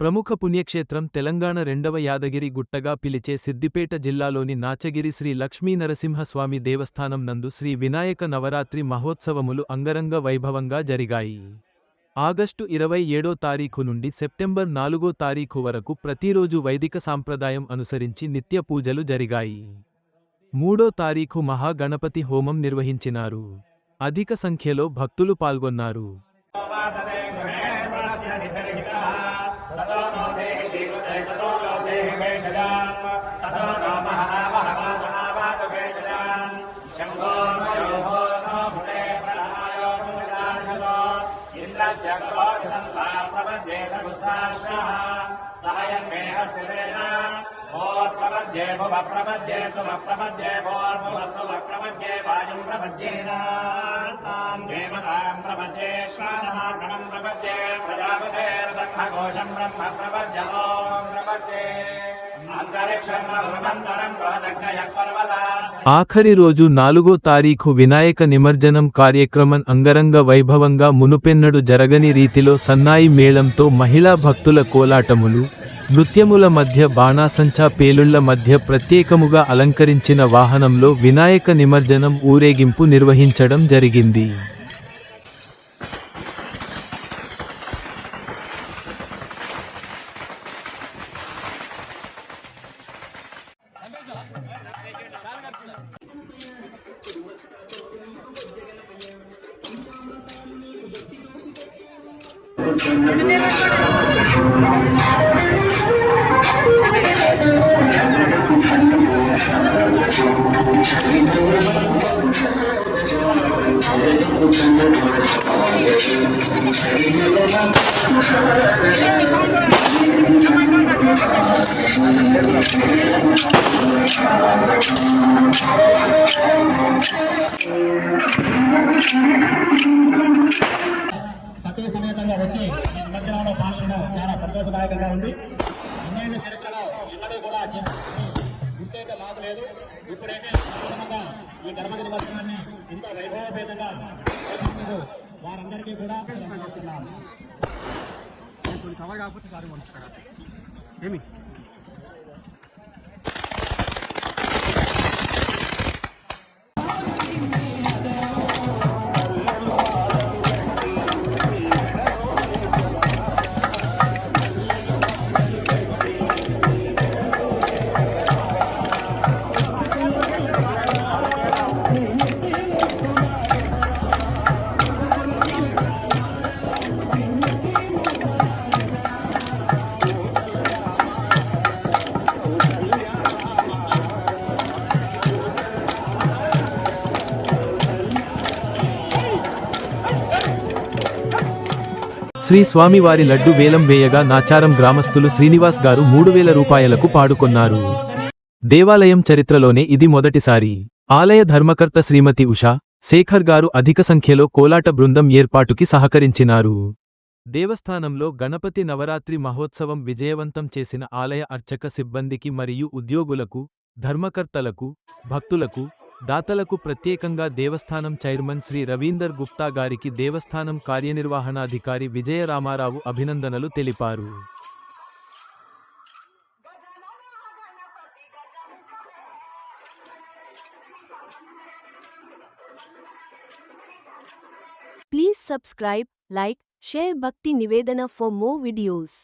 ప్రముఖ పుణ్యక్షేత్రం తెలంగాణ రెండవ యాదగిరి గుట్టగా పిలిచే సిద్దిపేట జిల్లాలోని నాచగిరి శ్రీ లక్ష్మీ నరసింహస్వామి దేవస్థానం నందు శ్రీ వినాయక నవరాత్రి మహోత్సవములు అంగరంగ వైభవంగా జరిగాయి. ఆగస్టు ఇరవై ఏడో తారీఖు నుండి సెప్టెంబర్ నాలుగో తారీఖు వరకు ప్రతిరోజు వైదిక సాంప్రదాయం అనుసరించి నిత్య పూజలు జరిగాయి. మూడో తారీఖు మహాగణపతి హోమం నిర్వహించినారు. అధిక సంఖ్యలో భక్తులు పాల్గొన్నారు. इन्द्रस्य क्रोशनं प्रपद्ये सकुसाश्रः सायन्मे अस्ति तेन भोर्प्रपद्ये भुवप्रपद्ये सुमप्रपद्ये भोर्भुवसुमप्रपद्ये वायुं प्रपद्येनाम् देवतां प्रपद्ये श्वानमार्गणं प्रपद्ये प्रजापतेर्ब्रह्मकोशं ब्रह्म प्रपद्य ॐ प्रपद्ये अन्तरिक्षं मधुमन्तरं प्रपदग्नयः पर्वता ఆఖరి రోజు నాలుగో తారీఖు వినాయక నిమజ్జనం కార్యక్రమం అంగరంగ వైభవంగా మునుపెన్నడు జరగని రీతిలో సన్నాయి మేళంతో మహిళా భక్తుల కోలాటములు నృత్యముల మధ్య బాణాసంచా పేలుళ్ళ మధ్య ప్రత్యేకముగా అలంకరించిన వాహనంలో వినాయక నిమజ్జనం ఊరేగింపు నిర్వహించడం జరిగింది. సతీ సమేతంగా వచ్చి ఈ నిమజ్జనంలో పాల్గొనడం చాలా సంతోషదాయకంగా ఉంది. ఇన్నేళ్ళ చరిత్రలో ఎన్నడూ కూడా చేసిన గుర్తయితే మాకు లేదు. ఇప్పుడైతే ఈ గణపతి నిమజ్జనాన్ని ఇంత వైభవపేతంగా వారందరికీ కూడా చేస్తున్నాం. ఏమి? శ్రీ స్వామివారి లడ్డు వేలం వేయగా నాచారం గ్రామస్తులు శ్రీనివాస్ గారు మూడు వేల రూపాయలకు పాడుకొన్నారు. దేవాలయం చరిత్రలోనే ఇది మొదటిసారి. ఆలయ ధర్మకర్త శ్రీమతి ఉషా శేఖర్ గారు అధిక సంఖ్యలో కోలాట బృందం ఏర్పాటుకి సహకరించినారు. దేవస్థానంలో గణపతి నవరాత్రి మహోత్సవం విజయవంతం చేసిన ఆలయ అర్చక సిబ్బందికి మరియు ఉద్యోగులకు ధర్మకర్తలకు భక్తులకు దాతలకు ప్రత్యేకంగా దేవస్థానం చైర్మన్ శ్రీ రవీందర్ గుప్తా గారికి దేవస్థానం కార్యనిర్వహణాధికారి విజయ రామారావు అభినందనలు తెలిపారు. ప్లీజ్ సబ్స్క్రైబ్ లైక్ షేర్ భక్తి నివేదన ఫర్ మోర్ వీడియోస్